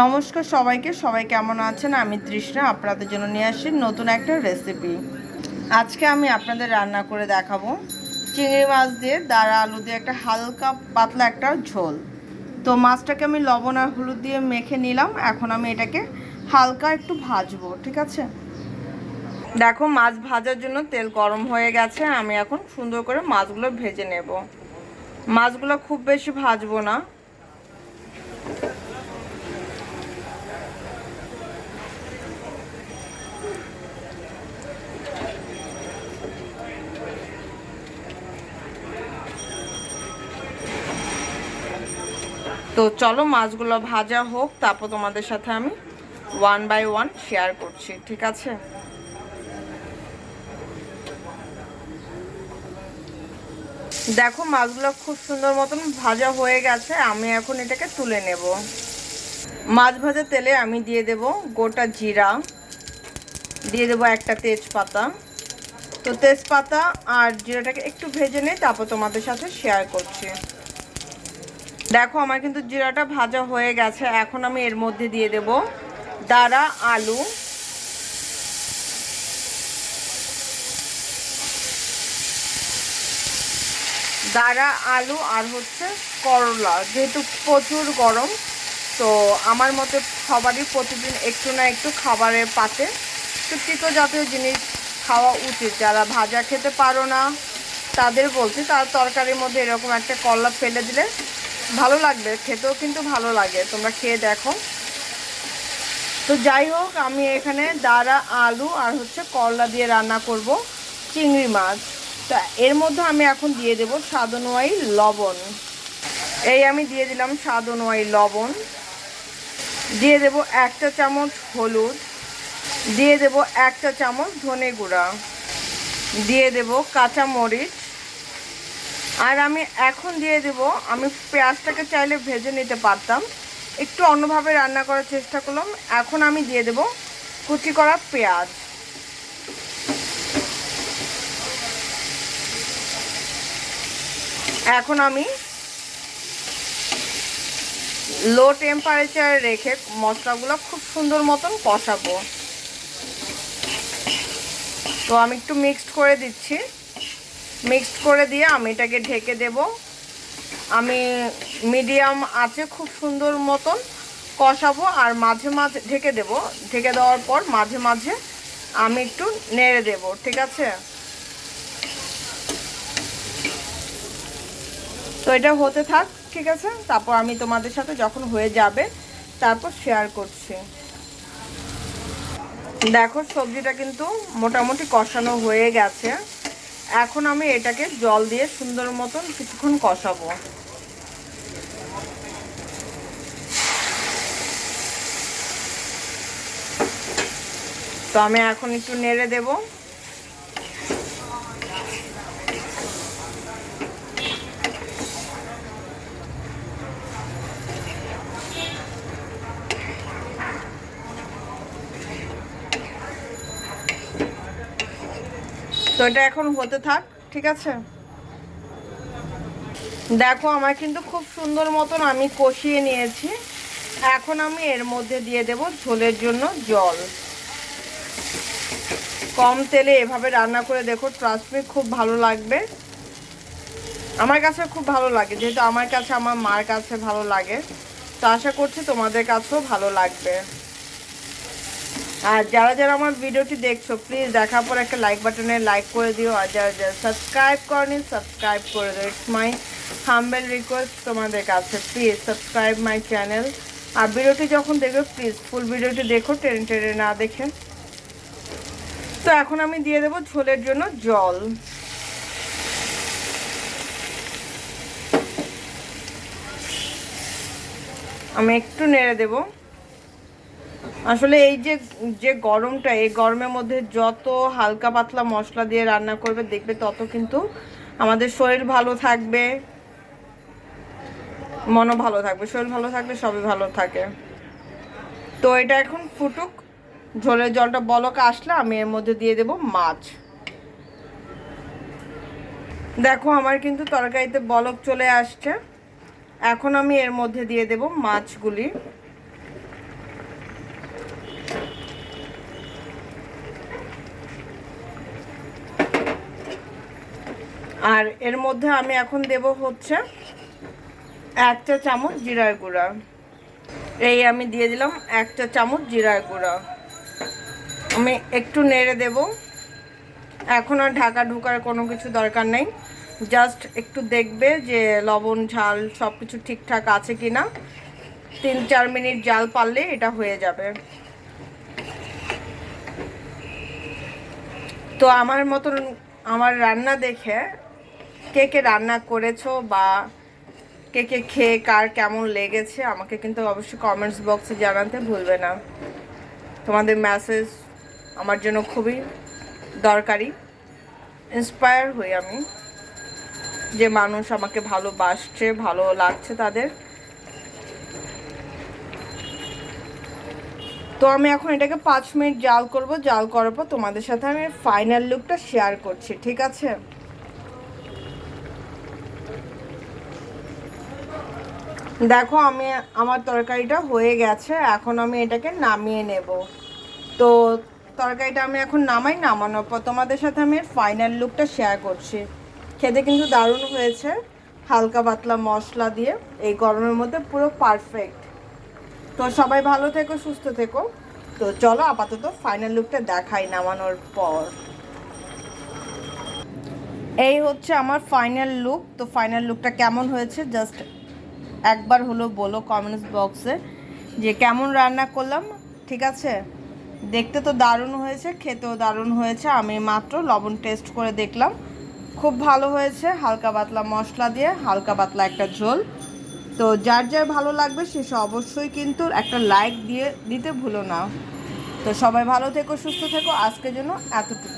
নমস্কার সবাইকে, সবাই কেমন আছেন? আমি তৃষ্ণা, আপনাদের জন্য নিয়ে আসি নতুন একটা রেসিপি আজকে আমি আপনাদের রান্না করে দেখাবো। চিংড়ি মাছ দিয়ে, দাঁড়া আলু দিয়ে একটা হালকা পাতলা একটা ঝোল। তো মাছটাকে আমি লবণ আর হলুদ দিয়ে মেখে নিলাম। এখন আমি এটাকে হালকা একটু ভাজবো, ঠিক আছে? দেখো, মাছ ভাজার জন্য তেল গরম হয়ে গেছে। আমি এখন সুন্দর করে মাছগুলো ভেজে নেব। মাছগুলো খুব বেশি ভাজবো না। তো চলো মাছগুলো ভাজা হোক, তারপর তোমাদের সাথে আমি ওয়ান বাই ওয়ান শেয়ার করছি, ঠিক আছে? দেখো মাছগুলো খুব সুন্দর মতন ভাজা হয়ে গেছে, আমি এখন এটাকে তুলে নেব। মাছ ভাজা তেলে আমি দিয়ে দেব গোটা জিরা, দিয়ে দেবো একটা তেজপাতা। তো তেজপাতা আর জিরাটাকে একটু ভেজে নেই তারপর তোমাদের সাথে শেয়ার করছি। দেখো, আমার কিন্তু জিরাটা ভাজা হয়ে গেছে। এখন আমি এর মধ্যে দিয়ে দেব দাঁড়া আলু। দাঁড়া আলু আর হচ্ছে করলা। যেহেতু প্রচুর গরম, তো আমার মতে সবারই প্রতিদিন একটু না একটু খাবারের পাতে। তিতো জাতীয় জিনিস খাওয়া উচিত। যারা ভাজা খেতে পারো না, তাদের বলছি, তার তরকারির মধ্যে এরকম একটা করলা ফেলে দিলে ভালো লাগবে, খেতেও কিন্তু ভালো লাগে। তোমরা খেয়ে দেখো। তো যাই হোক, আমি এখানে দাঁড়া আলু আর হচ্ছে করলা দিয়ে রান্না করব চিংড়ি মাছ। তা এর মধ্যে আমি এখন দিয়ে দেব স্বাদনুয়াই লবণ। এই আমি দিয়ে দিলাম স্বাদনুয়াই লবণ। দিয়ে দেব একটা চামচ হলুদ। দিয়ে দেব একটা চামচ ধনে গুঁড়া। দিয়ে দেব কাঁচা মরিচ আর আমি এখন দিয়ে দেব, আমি পেঁয়াজটাকে চাইলে ভেজে নিতে পারতাম। একটু অন্যভাবে রান্না করার চেষ্টা করলাম, এখন আমি দিয়ে দেব কুচি করা পেঁয়াজ। এখন আমি লো টেম্পারেচারে রেখে মশলাগুলো খুব সুন্দর মতন কষাবো। তো আমি একটু মিক্সড করে দিচ্ছি। মিক্সড করে দিয়ে আমি এটাকে ঢেকে দেব। আমি মিডিয়াম আছে, খুব সুন্দর মতন কষাবো আর মাঝে মাঝে ঢেকে দেব। ঢেকে দেওয়ার পর মাঝে মাঝে আমি একটু নেড়ে দেব, ঠিক আছে? তো এটা হতে থাক, ঠিক আছে? তারপর আমি তোমাদের সাথে যখন হয়ে যাবে, তারপর শেয়ার করছি। দেখো, সবজিটা কিন্তু মোটামুটি কষানো হয়ে গেছে। এখন আমি এটাকে জল দিয়ে সুন্দর মতন কিছুক্ষণ কষাবো। তো আমি এখন একটু নেড়ে দেব। তো এটা এখন হতে থাক, ঠিক আছে? দেখো, আমার কিন্তু খুব সুন্দর মতন আমি কষিয়ে নিয়েছি। এখন আমি এর মধ্যে দিয়ে দেব ঝোলের জন্য জল। কম তেলে এভাবে রান্না করে দেখো ট্রাস্টমি খুব ভালো লাগবে। আমার কাছে খুব ভালো লাগে, যেহেতু আমার কাছে, আমার মার কাছে ভালো লাগে। তো আশা করছি তোমাদের কাছেও ভালো লাগবে। আর যারা যারা আমার ভিডিওটি দেখছ প্লিজ দেখার পর একটা লাইক বাটনে লাইক করে দিও। আর যারা যারা সাবস্ক্রাইব করেনি সাবস্ক্রাইব করে দিও। ইটস মাই হাম্বেল রিকোয়েস্ট তোমাদের কাছে। প্লিজ সাবস্ক্রাইব মাই চ্যানেল আর ভিডিওটি যখন দেখবে প্লিজ ফুল ভিডিওটি দেখো, টেনে টেনে না দেখে। তো এখন আমি দিয়ে দেবো ঝোলের জন্য জল। আমি একটু নেড়ে দেব। আসলে এই যে যে গরমটা, এই গরমের মধ্যে যত হালকা পাতলা মশলা দিয়ে রান্না করবে, দেখবে তত কিন্তু আমাদের শরীর ভালো থাকবে। মনও ভালো থাকবে, শরীর ভালো থাকলে সবই ভালো থাকে। তো এটা এখন ফুটুক, ঝোলের জলটা বলক আসলে আমি এর মধ্যে দিয়ে দেব মাছ। দেখো আমার কিন্তু তরকারিতে বলক চলে আসছে। এখন আমি এর মধ্যে দিয়ে দেব মাছগুলি। আর এর মধ্যে আমি এখন দেব হচ্ছে এক চা চামচ জিরার গুঁড়া। এই আমি দিয়ে দিলাম এক চা চামচ জিরার গুঁড়া। আমি একটু নেড়ে দেব। এখন আর ঢাকা ঢুকার কোনো কিছু দরকার নেই। জাস্ট একটু দেখবে যে লবণ, ঝাল সব কিছু ঠিকঠাক আছে কি না তিন চার মিনিট জাল পারলে এটা হয়ে যাবে। তো আমার মতন আমার রান্না দেখে কে কে রান্না করেছ বা কে কে খেয়ে কার কেমন লেগেছে, আমাকে কিন্তু অবশ্যই কমেন্টস বক্সে জানাতে ভুলবে না। তোমাদের মেসেজ আমার জন্য খুবই দরকারি। ইন্সপায়ার হই আমি যে মানুষ আমাকে ভালোবাসছে, ভালো লাগছে তাদের। তো আমি এখন এটাকে পাঁচ মিনিট জাল করব, জাল করার পর তোমাদের সাথে আমি ফাইনাল লুকটা শেয়ার করছি, ঠিক আছে? দেখো আমি, আমার তরকারিটা হয়ে গেছে, এখন আমি এটাকে নামিয়ে নেব। তো তরকারিটা আমি এখন নামাই নামানোর পর তোমাদের সাথে আমি ফাইনাল লুকটা শেয়ার করছি। খেতে কিন্তু দারুণ হয়েছে, হালকা পাতলা মশলা দিয়ে, এই গরমের মধ্যে পুরো পারফেক্ট তো সবাই ভালো থেকো, সুস্থ থেকো। তো চলো আপাতত ফাইনাল লুকটা দেখাই নামানোর পর। এই হচ্ছে আমার ফাইনাল লুক তো ফাইনাল লুকটা কেমন হয়েছে? জাস্ট একবার হলো বলো কমেন্টস বক্সে যে কেমন রান্না করলাম, ঠিক আছে? দেখতে তো দারুণ হয়েছে, খেতেও দারুণ হয়েছে। আমি মাত্র লবণ টেস্ট করে দেখলাম। খুব ভালো হয়েছে, হালকা পাতলা মশলা দিয়ে হালকা পাতলা একটা ঝোল। তো যার যার ভালো লাগবে সে অবশ্যই কিন্তু একটা লাইক দিয়ে দিতে ভুলো না। তো সবাই ভালো থেকো, সুস্থ থেকো। আজকের জন্য এতটুকু